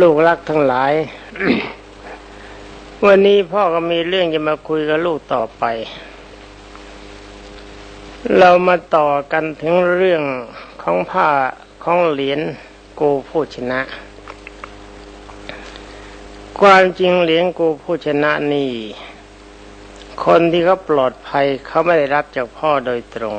ลูกรักทั้งหลาย วันนี้พ่อก็มีเรื่องจะมาคุยกับลูกต่อไป เรามาต่อกันถึงเรื่องของผ้าของเหรียญกูผู้ชนะ ความจริงเหรียญกูผู้ชนะนี่ คนที่เขาปลอดภัยเขาไม่ได้รับจากพ่อโดยตรง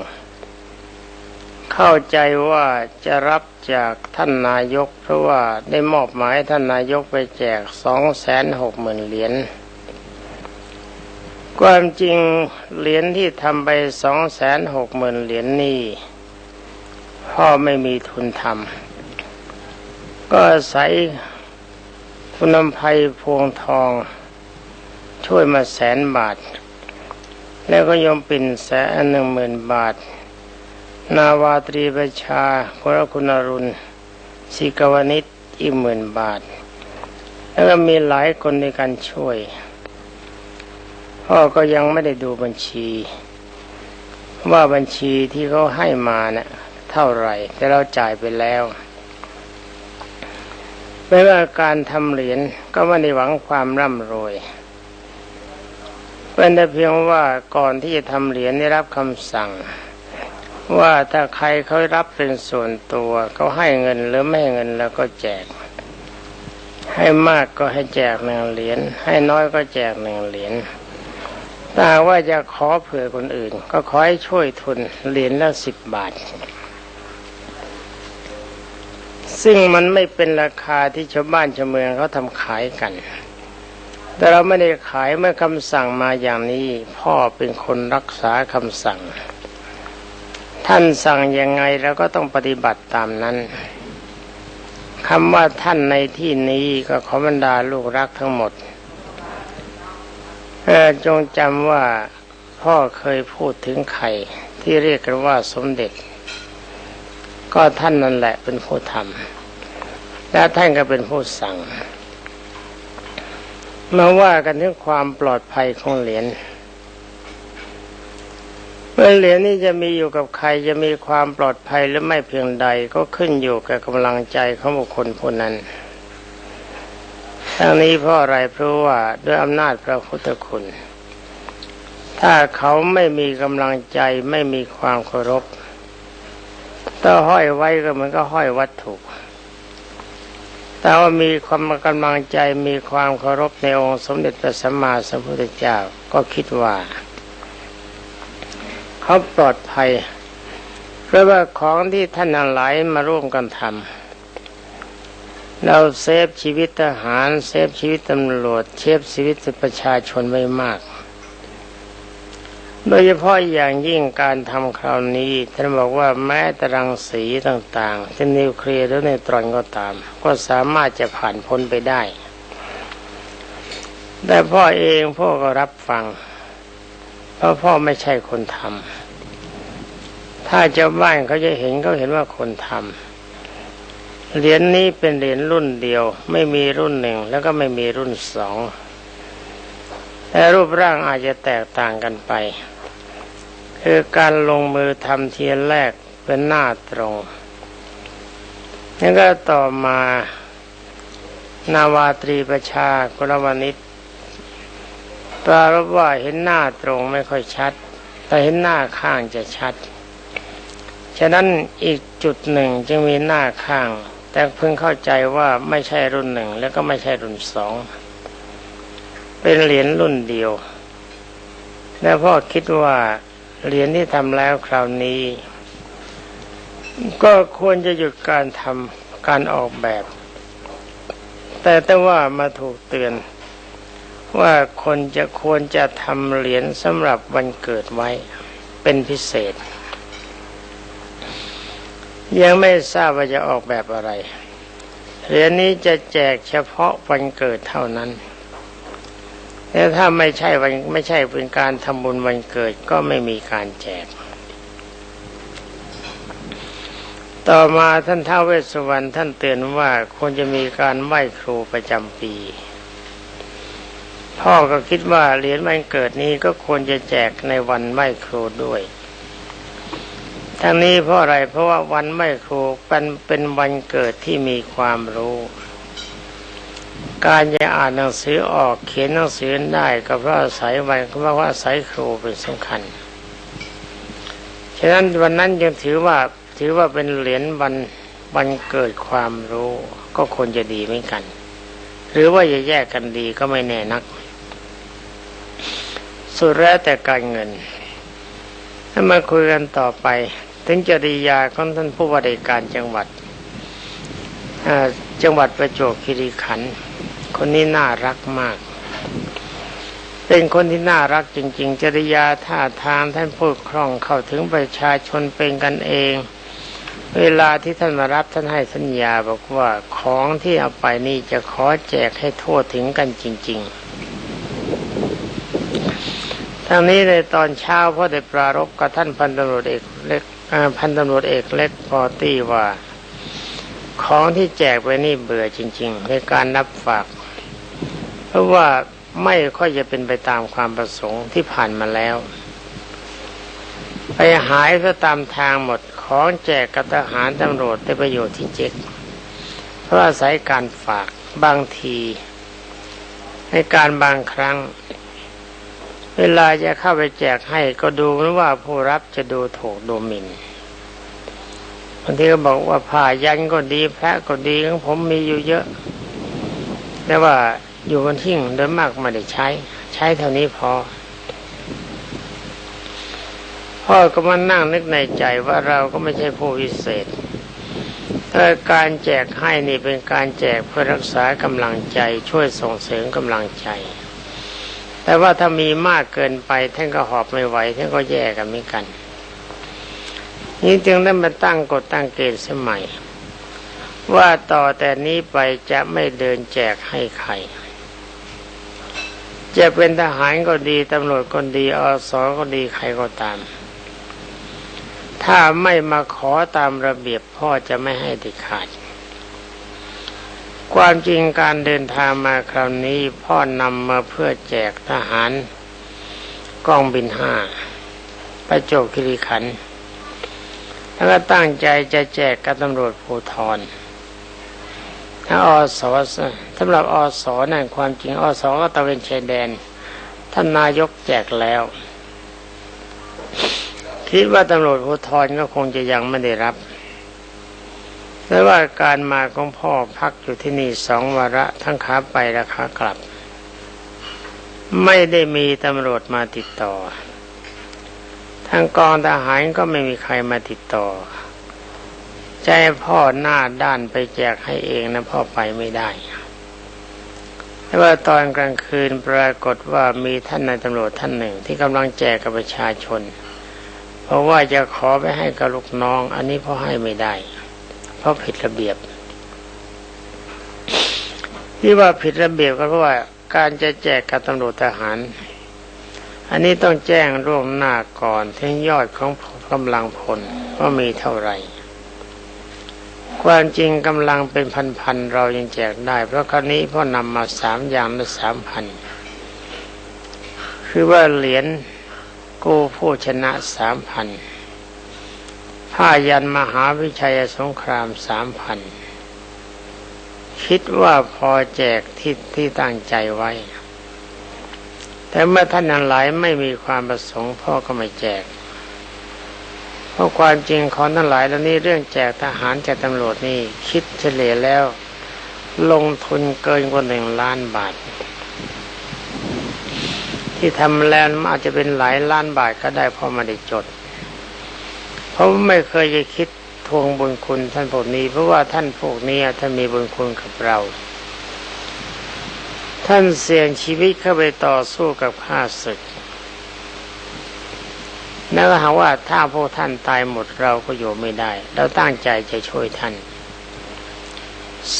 เข้าใจว่าจะรับจากท่านนายก เพราะว่าได้มอบหมายท่านนายกไปแจกสองแสนหกหมื่นเหรียญความจริงเหรียญที่ทำไปสองแสนหกหมื่นเหรียญนี่พ่อไม่มีทุนทำก็อาศัยคุณนำภัยพวงทอง ช่วยมาแสนบาท แล้วก็ยมปิ่นแสนหนึ่งหมื่นบาท นาวาตรีประชาพระคุณรุณศิกวนิชอีกหมื่นบาท แล้วก็มีหลายคนในการช่วย พ่อก็ยังไม่ได้ดูบัญชี ว่าบัญชีที่เขาให้มานะ่ะเท่าไหร่ แต่เราจ่ายไปแล้วไม่ว่าการทำเหรียญก็ไม่ได้หวังความร่ำรวยเป็นแต่เพียงว่าก่อนที่จะทำเหรียญได้รับคำสั่ง ว่าถ้าใครเขารับเป็นส่วนตัวเขาให้เงินหรือไม่เงินแล้วก็แจก ให้มากก็ให้แจกหนึ่งเหรียญให้น้อยก็แจกหนึ่งเหรียญถ้าว่าจะขอเผื่อคนอื่น ก็ขอให้ช่วยทุนเหรียญละสิบบาท ซึ่งมันไม่เป็นราคาที่ชาวบ้านชาวเมืองเขาทำขายกัน แต่เราไม่ได้ขายเมื่อคำสั่งมาอย่างนี้ พ่อเป็นคนรักษาคำสั่ง ท่านสั่งยังไงเราก็ต้องปฏิบัติตามนั้นคำว่าท่านในที่นี้ก็ขอบรรดาลูกรักทั้งหมดจงจำว่าพ่อเคยพูดถึงใครที่เรียกกันว่าสมเด็จ ก็ท่านนั่นแหละเป็นผู้ทำและท่านก็เป็นผู้สั่ง มาว่ากันถึงความปลอดภัยของเหรียญ เมื่อเหรียญนี้จะมีอยู่กับใครจะมีความปลอดภัยหรือไม่เพียงใดก็ขึ้นอยู่กับกำลังใจของบุคคลผู้นั้นทั้งนี้เพราะอะไรเพราะว่าด้วยอำนาจพระพุทธคุณ ถ้าเขาไม่มีกำลังใจไม่มีความเคารพถ้าห้อยไว้ก็มือนก็ห้อยวัตถุแต่ว่ามีความกำลังใจมีความเคารพในองค์สมเด็จพระสัมมาสัมพุทธเจ้าก็คิดว่า เขาปลอดภัย เพราะว่าของที่ท่านหลายมาร่วมกันทำเราเซฟชีวิตทหาร เซฟชีวิตตำรวจเซฟชีวิตประชาชนไว้มาก โดยเฉพาะอย่างยิ่งการทำคราวนี้ท่านบอกว่าแม้ตรังสีต่างๆจะนิวเคลียร์หรือในตรอนก็ตาม ก็สามารถจะผ่านพ้นไปได้แต่พ่อเองพ่อก็รับฟัง เพราะพ่อไม่ใช่คนทำ ถ้าเจ้าบ้านเขาจะเห็นเขาเห็นว่าคนทำเหรียญนนี้เป็นเหรียญรุ่นเดียว ไม่มีรุ่นหนึ่งแล้วก็ไม่มีรุ่นสองแต่รูปร่างอาจจะแตกต่างกันไป คือการลงมือทำเทียนแรกเป็นหน้าตรงนี่ก็ต่อมานาวาตรีประชากรวนิชปรารบว่าเห็นหน้าตรงไม่ค่อยชัด แต่เห็นหน้าข้างจะชัด ฉะนั้นอีกจุดหนึ่งจึงมีหน้าข้าง แต่เพิ่งเข้าใจว่าไม่ใช่รุ่นหนึ่ง แล้วก็ไม่ใช่รุ่นสองเป็นเหรียญรุ่นเดียว แล้วพ่อคิดว่าเหรียญที่ทำแล้วคราวนี้ ก็ควรจะหยุดการทำการออกแบบ แต่แต่ว่ามาถูกเตือน ว่าคนจะควรจะทำเหรียญสำหรับวันเกิดไว้เป็นพิเศษ ยังไม่ทราบว่าจะออกแบบอะไรเหรียญนี้จะแจกเฉพาะวันเกิดเท่านั้นแต่ถ้าไม่ใช่วันไม่ใช่เป็นการทำบุญวันเกิดก็ไม่มีการแจก ต่อมาท่านท้าวเวสสุวรรณท่านเตือนว่าควรจะมีการไหว้ครูประจำปี พ่อก็คิดว่าเหรียญวันเกิดนี้ก็ควรจะแจกในวันไหว้ครูด้วย ทั้งนี้เพราะอะไรเพราะว่าวันไหว้ครูเป็นเป็นวันเกิดที่มีความรู้ การจะอ่านหนังสือออกเขียนหนังสือได้ก็เพราะอาศัยวันก็เพราะว่าอาศัยครูเป็นสำคัญ ฉะนั้นวันนั้นยังถือว่าถือว่าเป็นเหรียญวันวันเกิดความรู้ก็ควรจะดีเหมือนกัน หรือว่าจะแยกกันดีก็ไม่แน่นัก สุดแล้วแต่การเงินถ้ามาคุยกันต่อไป ถึงจริยาของท่านผู้ว่าราชการจังหวัดจังหวัดประจวบคีรีขันธ์คนนี้น่ารักมาก เป็นคนที่น่ารักจริง ๆ จริยาท่าทางท่านพูดคล่องเข้าถึงประชาชนเป็นกันเอง เวลาที่ท่านมารับท่านให้สัญญาบอกว่าของที่เอาไปนี่จะขอแจกให้ทั่วถึงกันจริง ๆทางนี้ในตอนเช้าพ่อได้ปรารบกับท่านพันตำรวจเอกเล็ก พันตำรวจเอกเล็กพอตี้ว่า ของที่แจกไปนี่เบื่อจริง ๆ ในการรับฝาก เพราะว่าไม่ค่อยจะเป็นไปตามความประสงค์ที่ผ่านมาแล้ว ไปหายซะตามทางหมดของแจกกับทหารตำรวจได้ประโยชน์ที่เจ็กเพราะอาศัยการฝากบางที ในการบางครั้ง เวลาจะเข้าไปแจกให้ก็ดูว่าผู้รับจะดูถูกดูหมิ่นบางทีก็บอกว่าผ่ายันก็ดีพระก็ดีของผมมีอยู่เยอะ แต่ว่าอยู่บนทิ้งโดยมากไม่ได้ใช้ ใช้เท่านี้พอ พ่อก็มานั่งนึกในใจว่าเราก็ไม่ใช่ผู้วิเศษแต่การแจกให้นี่เป็นการแจกเพื่อรักษากำลังใจช่วยส่งเสริมกำลังใจ แต่ว่าถ้ามีมากเกินไปท่านก็หอบไม่ไหวท่านก็แย่กันเหมือนกัน นี่จึงได้มาตั้งกฎตั้งเกณฑ์สมัย ว่าต่อแต่นี้ไปจะไม่เดินแจกให้ใคร จะเป็นทหารก็ดีตำรวจก็ดีอสอก็ดีใครก็ตาม ถ้าไม่มาขอตามระเบียบพ่อจะไม่ให้เด็ดขาด ความจริงการเดินทางมาคราวนี้พ่อนำมาเพื่อแจกทหารกองบินห้าประจบคิริขันแล้วก็ตั้งใจจะแจกกับตำรวจภูทรถ้าอสสำหรับอสนั่นความจริงอสก็ตะเวนชายแดน ท่านนายกแจกแล้ว คิดว่าตำรวจภูธรก็คงจะยังไม่ได้รับ แต่ว่าการมาของพ่อพักอยู่ที่นี่สองวาระทั้งขาไปและขากลับ ไม่ได้มีตำรวจมาติดต่อ ทางกองทหารก็ไม่มีใครมาติดต่อ ใจพ่อหน้าด้านไปแจกให้เองนะพ่อไปไม่ได้แต่ว่าตอนกลางคืนปรากฏว่ามีท่านนายตำรวจท่านหนึ่ง ที่กำลังแจกกับประชาชน เพราะว่าจะขอไปให้กับลูกน้อง อันนี้พ่อให้ไม่ได้ เพราะผิดระเบียบ ที่ว่าผิดระเบียบก็เพราะว่า การจะแจกกับตำรวจทหาร อันนี้ต้องแจ้งร่วงหน้าก่อนถึงยอดของกำลังพลว่ามีเท่าไหร่ความจริงกำลังเป็นพันๆเรายังแจกได้ เพราะคราวนี้พ่อนำมาสามอย่างละสามพันคือว่าเหรียญกูผู้ชนะสามพัน ผ้ายันมหาวิชัยสงครามสามพันคิดว่าพอแจกที่ที่ตั้งใจไว้ แต่เมื่อท่านนั้นหลายไม่มีความประสงค์พ่อก็ไม่แจก เพราะความจริงของทั้งหลายแล้วนี้เรื่องแจกทหารแจกตำรวจนี่คิดเฉลี่ยแล้ว ลงทุนเกินกว่าหนึ่งล้านบาท ที่ทำแล้วอาจจะเป็นหลายล้านบาทก็ได้เพราะมาได้จด เพราไม่เคยจะคิดทวงบุญคุณท่านพวกนี้ เพราะว่าท่านพวกนี้ท่านมีบุญคุณกับเรา ท่านเสี่ยงชีวิตเข้าไปต่อสู้กับข้าศึกนั่นก็หาว่าถ้าพวกท่านตายหมดเราก็อยู่ไม่ได้ เราตั้งใจจะช่วยท่าน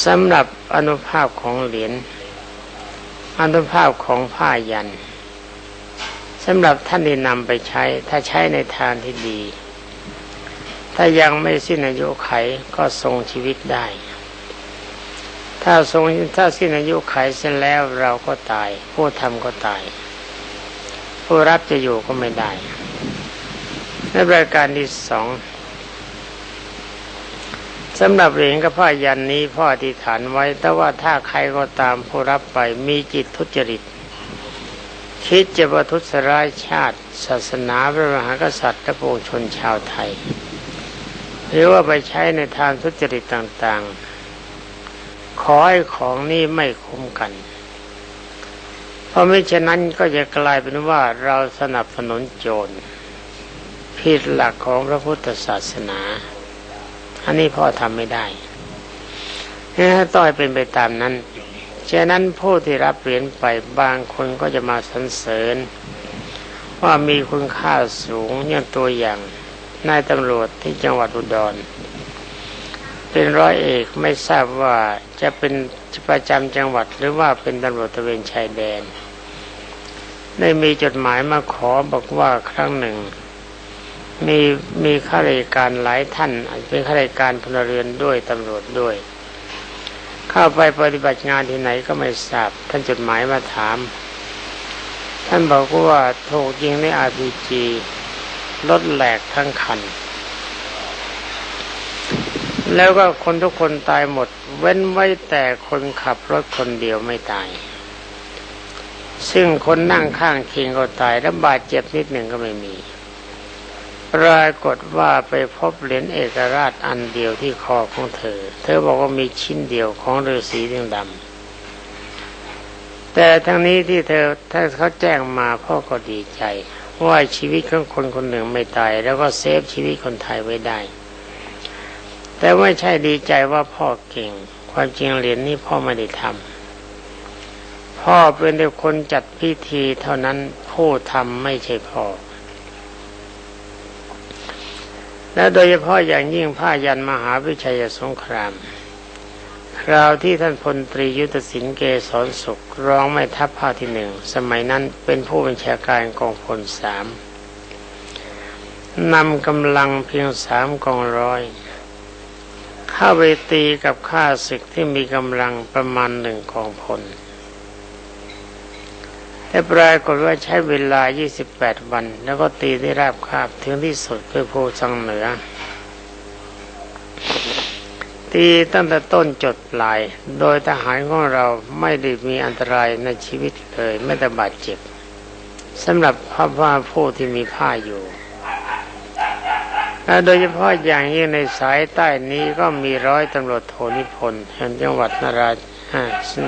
สำหรับอนุภาพของเหรียญอนุภาพของผ้ายันสำหรับท่านที่นำไปใช้ ถ้าใช้ในทางที่ดี ถ้ายังไม่สิ้นอายุไขก็ทรงชีวิตได้ ถ้าทรงถ้าสิ้นอายุไขเสร็จแล้วเราก็ตาย ผู้ทำก็ตาย ผู้รับจะอยู่ก็ไม่ได้ในรายการที่สองสำหรับเหรียญกับผ้ายันนี้พ่ออธิษฐานไว้ แต่ว่าถ้าใครก็ตามผู้รับไปมีจิตทุจริต คิดจะประทุษร้ายชาติ ศาสนาพระมหากษัตริย์และปวงชนชาวไทย หรือว่าไปใช้ในทางทุจริตต่างๆ ขอให้ของนี้ไม่คุ้มกัน เพราะไม่เช่นนั้นก็จะกลายเป็นว่าเราสนับสนุนโจรผิดหลักของพระพุทธศาสนา อันนี้พ่อทำไม่ได้ต้องให้เป็นไปตามนั้นฉะนั้นผู้ที่รับเหรียญไปบางคนก็จะมาสรรเสริญ ว่ามีคุณค่าสูงอย่างตัวอย่าง นายตำรวจที่จังหวัดอุดร เป็นร้อยเอกไม่ทราบว่าจะเป็นประจำจังหวัดหรือว่าเป็นตำรวจตะเวนชายแดน ได้มีจดหมายมาขอบอกว่าครั้งหนึ่ง มีมีข้าราชการหลายท่านเป็นข้าราชการพลเรือนด้วยตำรวจด้วย เข้าไปปฏิบัติงานที่ไหนก็ไม่ทราบท่านจดหมายมาถาม ท่านบอกว่าถูกยิงในอาร์พีจี รถแหลกทั้งคัน แล้วก็คนทุกคนตายหมด เว้นไว้แต่คนขับรถคนเดียวไม่ตาย ซึ่งคนนั่งข้างเคียงก็ตายและบาดเจ็บนิดหนึ่งก็ไม่มีปรากฏว่าไปพบเหรียญเอกราชอันเดียวที่คอของเธอ เธอบอกว่ามีชิ้นเดียวของฤาษีเรื่องดำแต่ทั้งนี้ที่เธอถ้าเขาแจ้งมาพ่อก็ดีใจ ว่าชีวิตของคนคนหนึ่งไม่ตาย แล้วก็เซฟชีวิตคนไทยไว้ได้ แต่ไม่ใช่ดีใจว่าพ่อเก่ง ความจริงเหรียญนี้พ่อไม่ได้ทำพ่อเป็นแต่คนจัดพิธีเท่านั้นผู้ทำไม่ใช่พ่อและโดยเฉพาะอย่างยิ่งผ้ายันมหาวิชัยสงคราม ราวที่ท่านพลตรียุทธศิลป์เกษรสุขร้องไม่ทัพภาคที่หนึ่งสมัยนั้นเป็นผู้บัญชาการกองพลสามนำกำลังเพียงสามกองร้อยเข้าไปตีกับข้าศึกที่มีกำลังประมาณหนึ่งกองพลแต่ปรากฏว่าใช้เวลา 28 วัน แล้วก็ตีได้ราบคาบถึงที่สุดเพื่อผู้สังเหนือ ตีตั้งแต่ต้นจดปลาย โดยทหารของเราไม่ได้มีอันตรายในชีวิตเลยไม่แต่บาดเจ็บสำหรับพระผ้าผู้ที่มีผ้าอยู่และโดยเฉพาะอย่างยิ่งในสายใต้นี้ก็มีร้อยตำรวจโทนิพนธ์แห่งจังหวัดนรา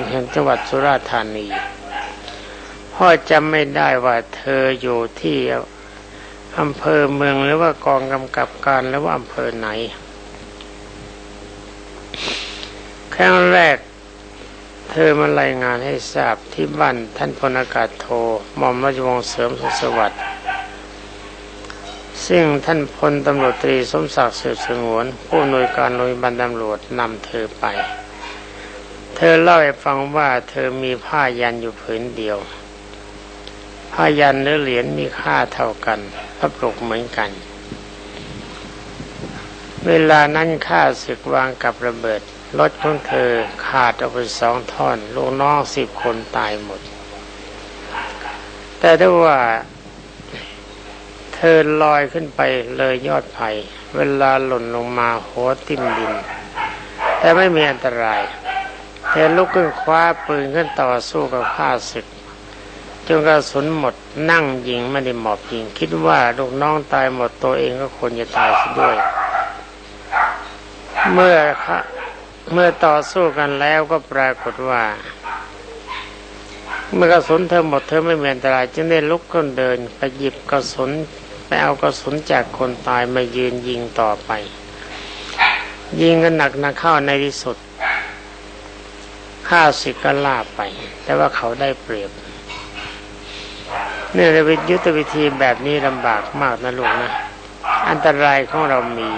แห่งจังหวัดสุราษฎร์ธานีพ่อจำไม่ได้ว่าเธออยู่ที่อำเภอเมืองหรือว่ากองกำกับการหรือว่าอำเภอไหน ครั้งแรก เธอมารายงานให้ทราบที่บ้านท่านพลอากาศโทหม่อมราชวงศ์เสริมสุขสวัสดิ์ซึ่งท่านพลตำรวจตรีสมศักดิ์สืบสงวน ผู้อำนวยการโรงพยาบาลตำรวจนำเธอไป เธอเล่าให้ฟังว่าเธอมีผ้ายันอยู่ผืนเดียว ผ้ายันหรือเหรียญมีค่าเท่ากันพระปลุกเหมือนกัน เวลานั้นข้าศึกวางกับระเบิด รถของเธอขาดออกไปสองท่อนลูกน้องสิบคนตายหมด แต่ถ้าว่า เธอลอยขึ้นไปเลยยอดไผ่เวลาหล่นลงมาหัวติ่มดิน แต่ไม่มีอันตราย เธอลุกขึ้นคว้าปืนขึ้นต่อสู้กับข้าศึกจนกระสุนหมดนั่งยิงไม่ได้หมอบยิง คิดว่าลูกน้องตายหมดตัวเองก็ควรจะตายซะด้วย เมื่อ เมื่อต่อสู้กันแล้วก็ปรากฏว่า เมื่อกระสุนเธอหมดเธอไม่มีอันตรายจึงได้ลุกขึ้นเดินไปหยิบกระสุนไปเอากระสุนจากคนตายมายืนยิงต่อไป ยิงกันหนักนักเข้าในที่สุดข้าศึกก็ล่าไป แต่ว่าเขาได้เปรียบเนี่ยในวิยุทธวิธีแบบนี้ลำบากมากนะลูกนะ อันตรายของเรามี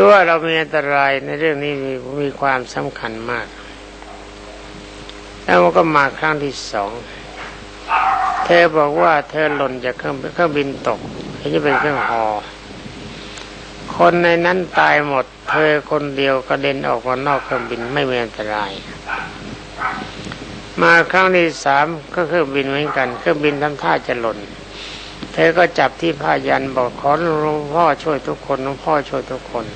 คือว่าเรามีอันตรายในเรื่องนี้มีมีความสำคัญมาก แล้วก็มาครั้งที่สองเธอบอกว่าเธอหล่นจากเครื่องเครื่องบินตกที่จะเป็นเครื่องหอ คนในนั้นตายหมด เธอคนเดียวกระเด็นออกมานอกเครื่องบินไม่มีอันตราย มาครั้งที่สามก็เครื่องบินเหมือนกัน เครื่องบินทำท่าจะหล่น เธอก็จับที่ผ้ายันบอกขอหลวงพ่อช่วยทุกคนหลวงพ่อช่วยทุกคน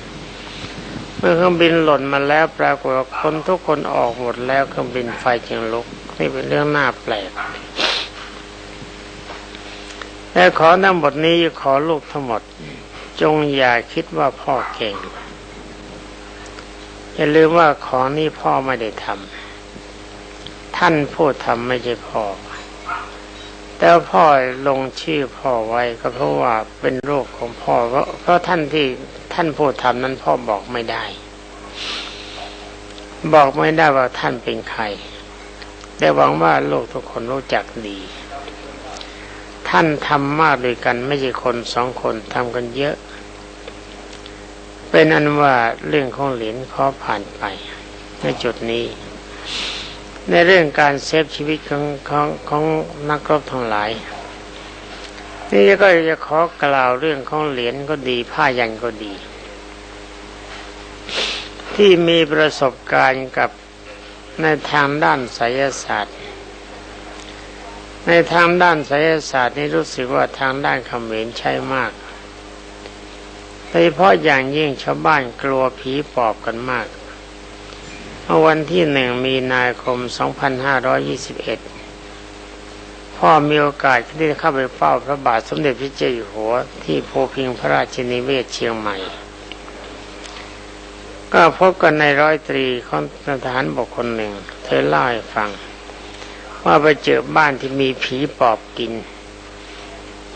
มื่อเครื่องบินหล่นมาแล้วปรากฏว่าคนทุกคนออกหมดแล้วเครื่องบินไฟจึงลุกนี่เป็นเรื่องน่าแปลกและขอทั้งหมดนี้ขอลูกทั้งหมด จงอย่าคิดว่าพ่อเก่งอย่าลืมว่าของนี้พ่อไม่ได้ทำท่านผู้ทำไม่ใช่พ่อ แต่พ่อลงชื่อพ่อไว้ก็เพราะว่าเป็นโรคของพ่อเพราะเพราะท่านที่ ท่านผู้ทำนั้นพ่อบอกไม่ได้ บอกไม่ได้ว่าท่านเป็นใคร แต่หวังว่าโลกทุกคนรู้จักดี ท่านทำมากด้วยกันไม่ใช่คนสองคนทำกันเยอะ เป็นอันว่าเรื่องของเหรียญขอผ่านไปในจุดนี้ ในเรื่องการเซฟชีวิตของของของนักรบทั้งหลาย นี่ก็จะขอกล่าวเรื่องของเหรียญก็ดีผ้ายันก็ดี ที่มีประสบการณ์กับในทางด้านไสยศาสตร์ ในทางด้านไสยศาสตร์นี่รู้สึกว่าทางด้านคำเขมรใช้มากโดยเฉพาะอย่างยิ่งชาวบ้านกลัวผีปอบกันมากเมื่อวันที่หนึ่งมีนาคม 2521 พ่อมีโอกาสที่จะเข้าไปเฝ้าพระบาทสมเด็จพระเจ้าอยู่หัวที่โพพิงพระราชนิเวศเชียงใหม่ ก็พบกันในร้อยตรีของทหารบกคนหนึ่ง เธอเล่าให้ฟัง ว่าไปเจอบ้านที่มีผีปอบกิน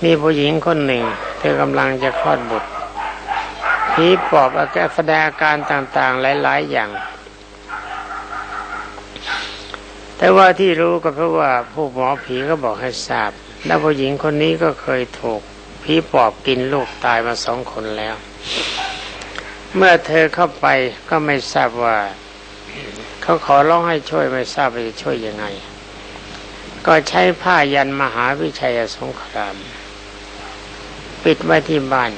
มีผู้หญิงคนหนึ่ง เธอกำลังจะคลอดบุตรผีปอบอาการแสดงอาการต่างๆ หลาย ๆ อย่าง แต่ว่าที่รู้ก็เพราะว่าผู้หมอผีก็บอกให้ทราบ แล้วผู้หญิงคนนี้ก็เคยถูกผีปอบกินลูกตายมาสองคนแล้ว เมื่อเธอเข้าไปก็ไม่ทราบว่า เขาขอร้องให้ช่วยไม่ทราบว่าจะช่วยยังไง ก็ใช้ผ้ายันมหาวิชัยสงคราม ปิดไว้ที่บ้าน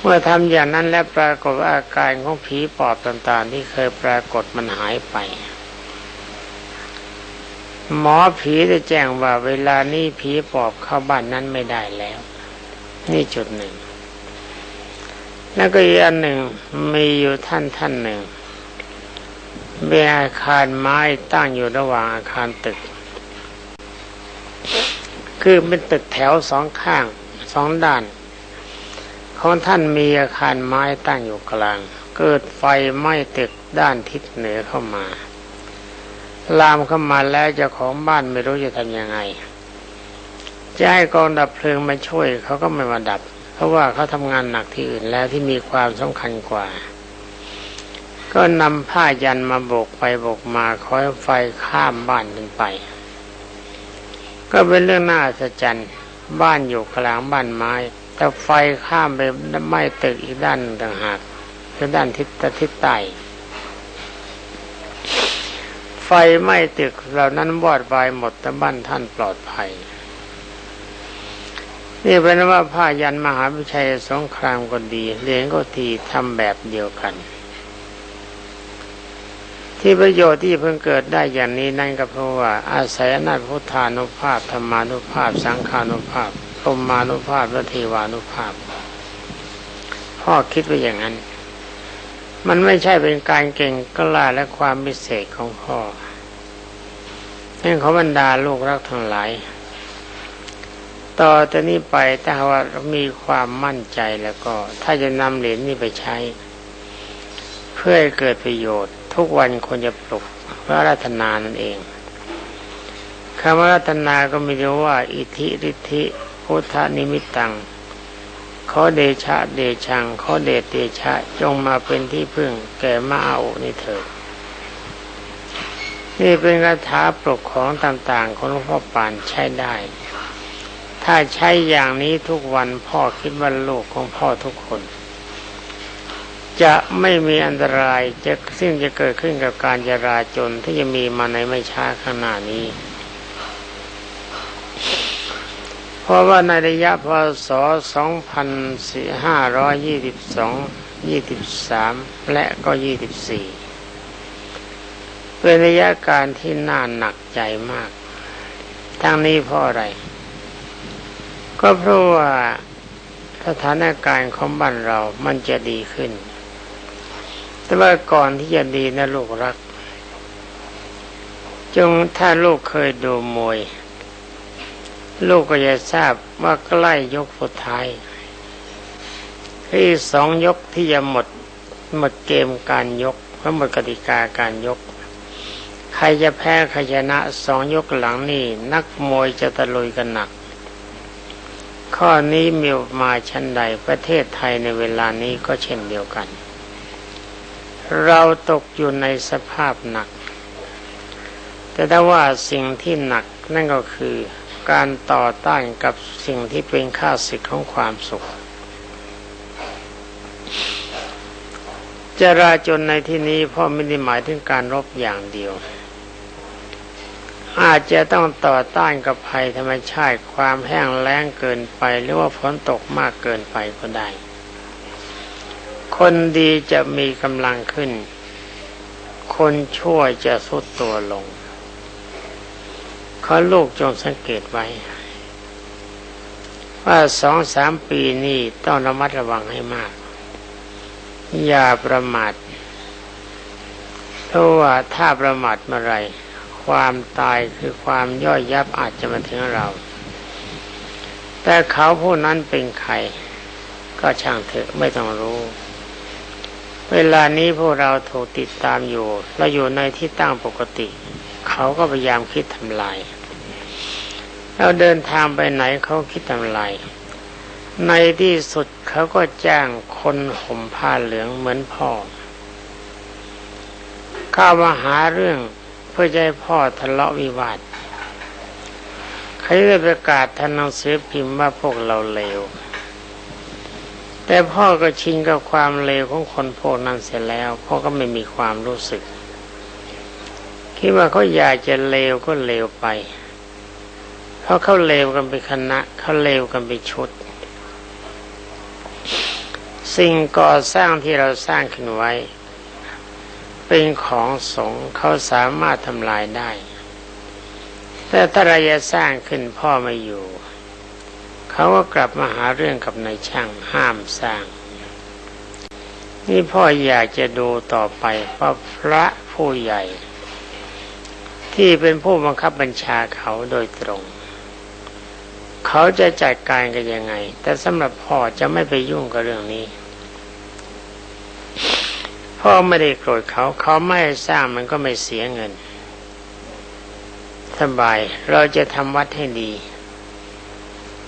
เมื่อทำอย่างนั้นแล้วปรากฏว่าอาการของผีปอบต่างๆ ที่เคยปรากฏมันหายไป หมอผีได้แจ้งว่าเวลานี้ผีปอบเข้าบ้านนั้นไม่ได้แล้ว นี่จุดหนึ่ง แล้วก็อีกอันหนึ่งมีอยู่ท่านท่านหนึ่งเป็นอาคารไม้ตั้งอยู่ระหว่างอาคารตึก คือเป็นตึกแถวสองข้างสองด้าน ของท่านมีอาคารไม้ตั้งอยู่กลาง เกิดไฟไหม้ตึกด้านทิศเหนือเข้ามา ลามเข้ามาแล้วเจ้าของบ้านไม่รู้จะทำยังไง จะให้กองดับเพลิงมาช่วยเขาก็ไม่มาดับ เพราะว่าเขาทำงานหนักที่อื่นแล้วที่มีความสำคัญกว่า ก็นำผ้ายันมาโบกไปโบกมาคอยไฟข้ามบ้านขึ้นไป ก็เป็นเรื่องน่าอัศจรรย์บ้านอยู่กลางบ้านไม้ แต่ไฟข้ามไปไหม้ตึกอีกด้านต่างหากคือด้านทิศทิศใต้ ไฟไหม้ตึกเหล่านั้นวอดวายหมดแต่บ้านท่านปลอดภัย นี่เป็นว่าผ้ายันมหาวิชัยสงครามก็ดีเรียนก็ทีทำแบบเดียวกัน ที่ประโยชน์ที่เพิ่งเกิดได้อย่างนี้นั่นก็เพราะว่า อาศัยอนาจพุทธานุภาพธรรมานุภาพ สังขานุภาพพรมานุภาพและเทวานุภาพ พ่อคิดว่าอย่างนั้น มันไม่ใช่เป็นการเก่งกล้าและความพิเศษของพ่อให้เขาบรรดาลูกรักทั้งหลาย ต่อจากนี้ไปถ้าว่ามีความมั่นใจแล้วก็ ถ้าจะนำเหรียญนี้ไปใช้ เพื่อให้เกิดประโยชน์ ทุกวันควรจะปลุกพระรัตนานั่นเองคำว่ารัตนาก็มีเรียกว่า อิทธิฤทธิพุทธนิมิตตัง ขอเดชะเดชังขอเดชเดชะจงมาเป็นที่พึ่งแก่มาเอานี่เถิดนี่เป็นคาถาปลุกของต่างๆของหลวงพ่อปานใช้ได้ ถ้าใช้อย่างนี้ทุกวันพ่อคิดว่าลูกของพ่อทุกคน จะไม่มีอันตรายจะซึ่งจะเกิดขึ้นกับการจราจนที่จะมีมาในไม่ช้าข้างหน้านี้ เพราะว่าในระยะพศ 2522 23 และก็ 24 เป็นระยะการที่น่าหนักใจมาก ทั้งนี้เพราะอะไร ก็เพราะว่าสถานการณ์ของบ้านเรามันจะดีขึ้น แต่ว่าก่อนที่จะดีนะลูกรัก จงถ้าลูกเคยดูมวย ลูกก็จะทราบว่าใกล้ยกสุดท้ายที่สองยกที่จะหมดหมดเกมการยกเพราะหมดกติกาการยก ใครจะแพ้ใครชนะสองยกหลังนี่นักมวยจะตะลุยกันหนัก ข้อนี้มีมาชั้นใดประเทศไทยในเวลานี้ก็เช่นเดียวกัน เราตกอยู่ในสภาพหนัก แต่ถ้าว่าสิ่งที่หนักนั่นก็คือ การต่อต้านกับสิ่งที่เป็นข้าศึกของความสุข จราจนในที่นี้พ่อไม่ได้หมายถึงการรบอย่างเดียว อาจจะต้องต่อต้านกับภัยธรรมชาติความแห้งแล้งเกินไปหรือว่าฝนตกมากเกินไปก็ได้ คนดีจะมีกำลังขึ้น คนชั่วจะสุดตัวลง ขอลูกจงสังเกตไว้ ว่าสองสามปีนี้ต้องระมัดระวังให้มาก อย่าประมาทเพราะว่าถ้าประมาทเมื่อไรความตายคือความย่อยยับอาจจะมาถึงเรา แต่เขาผู้นั้นเป็นใคร ก็ช่างเถอะไม่ต้องรู้ เวลานี้พวกเราถูกติดตามอยู่ เราอยู่ในที่ตั้งปกติ เขาก็พยายามคิดทำลาย เราเดินทางไปไหนเขาคิดทำลายในที่สุดเขาก็จ้างคนห่มผ้าเหลืองเหมือนพ่อเข้ามาหาเรื่องเพื่อจะให้พ่อทะเลาะวิวาทเขาเลยประกาศทางหนังสือพิมพ์ว่าพวกเราเลว แต่พ่อก็ชินกับความเลวของคนพวกนั้นเสร็จแล้ว พ่อก็ไม่มีความรู้สึก คิดว่าเขาอยากจะเลวก็เลวไป ราะเขาเลวกันเป็นคณะเขาเลวกันเป็นชุด สิ่งก่อสร้างที่เราสร้างขึ้นไว้ เป็นของสงเขาสามารถทำลายได้ แต่ถ้าเราจะสร้างขึ้นพ่อไม่อยู่ เขาก็กลับมาหาเรื่องกับนายช่างห้ามสร้าง นี่พ่ออยากจะดูต่อไปว่าพระผู้ใหญ่ ที่เป็นผู้บังคับบัญชาเขาโดยตรง เขาจะจัดการกันยังไง แต่สำหรับพ่อจะไม่ไปยุ่งกับเรื่องนี้ พ่อไม่ได้โกรธเขาเขาไม่สร้างมันก็ไม่เสียเงินสบายเราจะทำวัดให้ดี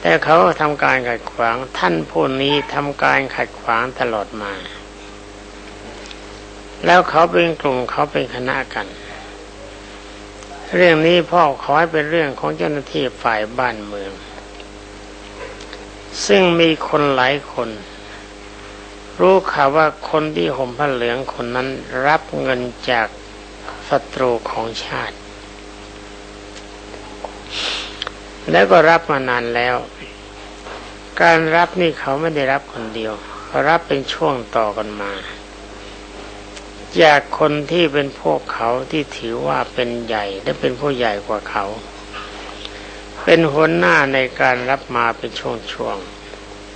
แต่เขาทำการขัดขวางท่านผู้นี้ทำการขัดขวางตลอดมา แล้วเขาเป็นกลุ่มเขาเป็นคณะกัน เรื่องนี้พ่อขอให้เป็นเรื่องของเจ้าหน้าที่ฝ่ายบ้านเมือง ซึ่งมีคนหลายคน รู้ข่าวว่าคนที่ห่มผ้าเหลืองคนนั้นรับเงินจากศัตรูของชาติ แล้วก็รับมานานแล้ว การรับนี่เขาไม่ได้รับคนเดียวเขารับเป็นช่วงต่อกันมา จากคนที่เป็นพวกเขาที่ถือว่าเป็นใหญ่และเป็นผู้ใหญ่กว่าเขา เป็นหัวหน้าในการรับมาเป็นช่วง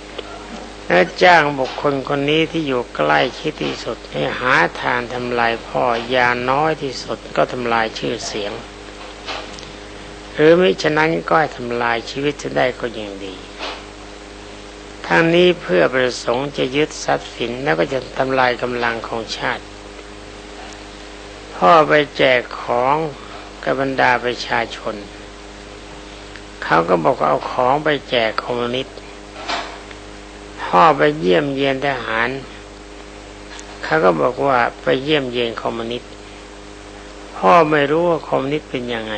ๆ และจ้างบุคคลคนนี้ที่อยู่ใกล้ชิดที่สุดให้หาทางทำลายพ่อยาน้อยที่สุดก็ทำลายชื่อเสียง หรือไม่ฉะนั้นก็ให้ทำลายชีวิตจะได้ก็ยังดีทั้งนี้เพื่อประสงค์จะยึดทรัพย์สินแล้วก็จะทำลายกำลังของชาติ พ่อไปแจกของกับบรรดาประชาชน เขาก็บอกเอาของไปแจกคอมมิวนิสต์พ่อไปเยี่ยมเยียนทหาร เขาก็บอกว่าไปเยี่ยมเยียนคอมมิวนิสต์พ่อไม่รู้ว่าคอมมิวนิสต์เป็นยังไง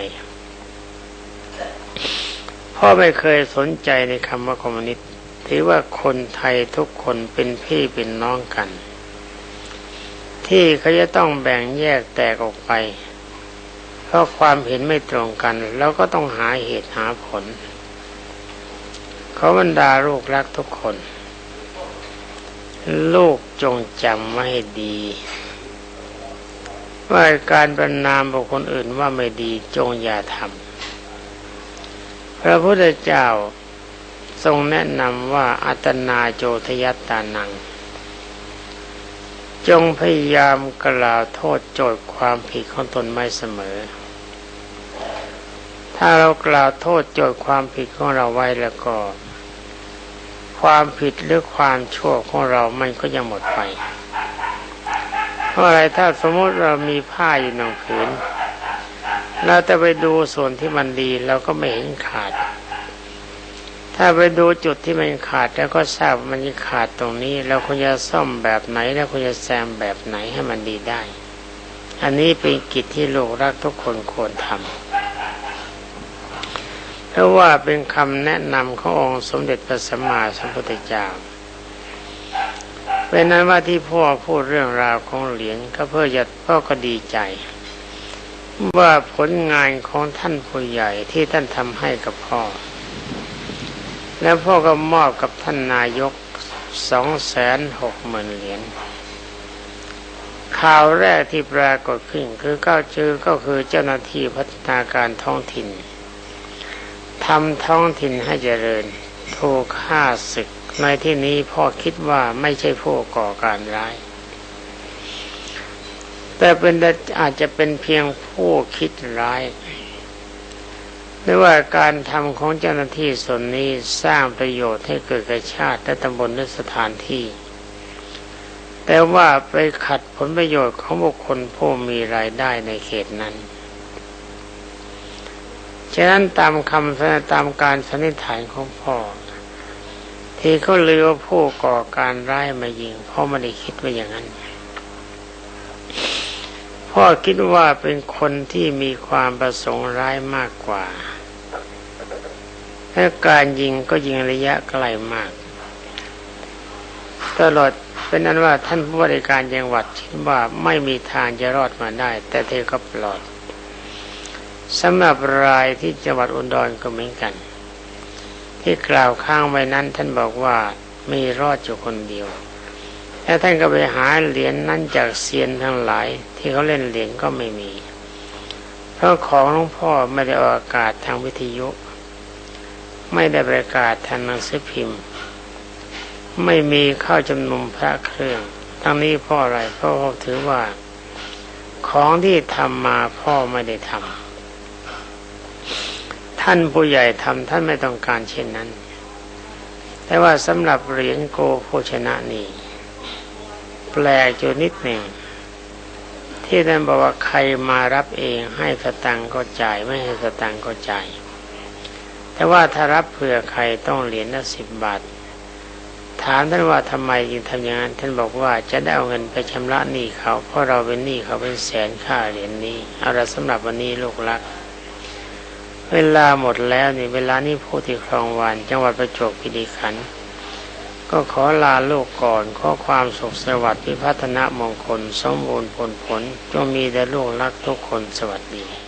พ่อไม่เคยสนใจในคำว่าคอมมิวนิสต์ถือว่าคนไทยทุกคนเป็นพี่เป็นน้องกัน ที่เขาจะต้องแบ่งแยกแตกออกไป เพราะความเห็นไม่ตรงกัน แล้วก็ต้องหาเหตุหาผลเขาบรรดาลูกรักทุกคน ลูกจงจำไว้ดี ว่าการบรรนามบุคคลอื่นว่าไม่ดีจงอย่าทำพระพุทธเจ้าทรงแนะนำว่าอัตนาโจทยัตตานัง จงพยายามกล่าวโทษโจทย์ความผิดของตนไม่เสมอ ถ้าเรากล่าวโทษโจทย์ความผิดของเราไว้แล้วก็ ความผิดหรือความชั่วของเรามันก็ยังหมดไป เพราะอะไรถ้าสมมติเรามีผ้าอยู่หนึ่งผืนเราจะไปดูส่วนที่มันดีเราก็ไม่เห็นขาด ถ้าไปดูจุดที่มันขาดแล้วก็ทราบมันขาดตรงนี้ เราควรจะซ่อมแบบไหนแล้วควรจะแซมแบบไหนให้มันดีได้ อันนี้เป็นกิจที่โลกรักทุกคนควรทำ เพราว่าเป็นคำแนะนำขององค์สมเด็จพระสัมมาสัมพุทธเจ้าเป็นนั้นว่าที่พ่อพูดเรื่องราวของเหรียญก็เพื่อจะพ่อก็ดีใจ ว่าผลงานของท่านผู้ใหญ่ที่ท่านทำให้กับพ่อ แล้วพ่อก็มอบกับท่านนายกสองแสนหกหมื่นเหรียญข่าวแรกที่ปรากฏขึ้นคือก้าวจือก็คือเจ้าหน้าที่พัฒนาการท้องถิ่น ทำท้องถิ่นให้เจริญถูกฆ่าศึก ในที่นี้พ่อคิดว่าไม่ใช่ผู้ก่อการร้าย แต่เป็นอาจจะเป็นเพียงผู้คิดร้ายหรือว่าการทำของเจ้าหน้าที่ส่วนนี้สร้างประโยชน์ให้เกิดกับชาติและตำบลและสถานที่ แต่ว่าไปขัดผลประโยชน์ของบุคคลผู้มีรายได้ในเขตนั้น ฉะนั้นตามคำตามการสันนิษฐานของพ่อ ที่เขาเลือว่าผู้ก่อการร้ายมายิงพ่อไม่ได้คิดว่าอย่างนั้น พ่อคิดว่าเป็นคนที่มีความประสงค์ร้ายมากกว่าและการยิงก็ยิงระยะไกลมาก ตลอดเป็นนั้นว่าท่านผู้บริการจังหวัดคิดว่าไม่มีทางจะรอดมาได้ แต่เธอก็ปลอด สำหรับรายที่จังหวัดอุดรก็เหมือนกัน ที่กล่าวข้างไว้นั้นท่านบอกว่ามีรอดอยู่คนเดียวแล้วท่านก็ไปหาเหรียญนนั้นจากเซียนทั้งหลาย ที่เขาเล่นเหรียญก็ไม่มี เพราะของหลวงพ่อไม่ได้ออกอากาศทางวิทยุ ไม่ได้ประกาศทางหนังสือพิมพ์ ไม่มีเข้าจำนวนพระเครื่อง ทั้งนี้พ่ออะไรพ่อถือว่า ของที่ทำมาพ่อไม่ได้ทำ ท่านผู้ใหญ่ทำท่านไม่ต้องการเช่นนั้น แต่ว่าสำหรับเหรียญโกโภชนะนี่แปลกอยู่นิดหนึ่ง ที่ท่านบอกว่าใครมารับเองให้สตังก็จ่ายไม่ให้สตังก็จ่าย แต่ว่าถ้ารับเผื่อใครต้องเหรียญละสิบบาท ถามท่านว่าทำไมจึงทำอย่างนั้นท่านบอกว่าจะได้เอาเงินไปชำระหนี้เขา เพราะเราเป็นหนี้เขาเป็นแสนค่าเหรียญนี้เอาละสำหรับวันนี้ลูกรัก เวลาหมดแล้วนี่เวลานี้ผู้ที่ครองวานจังหวัดประจวบคีรีขันธ์ก็ขอลาโลกก่อนขอความสุขสวัสดิ์พิพัฒนมงคล สมบูรณ์ผลผลจงมีแด่ลูกรักทุกคนสวัสดี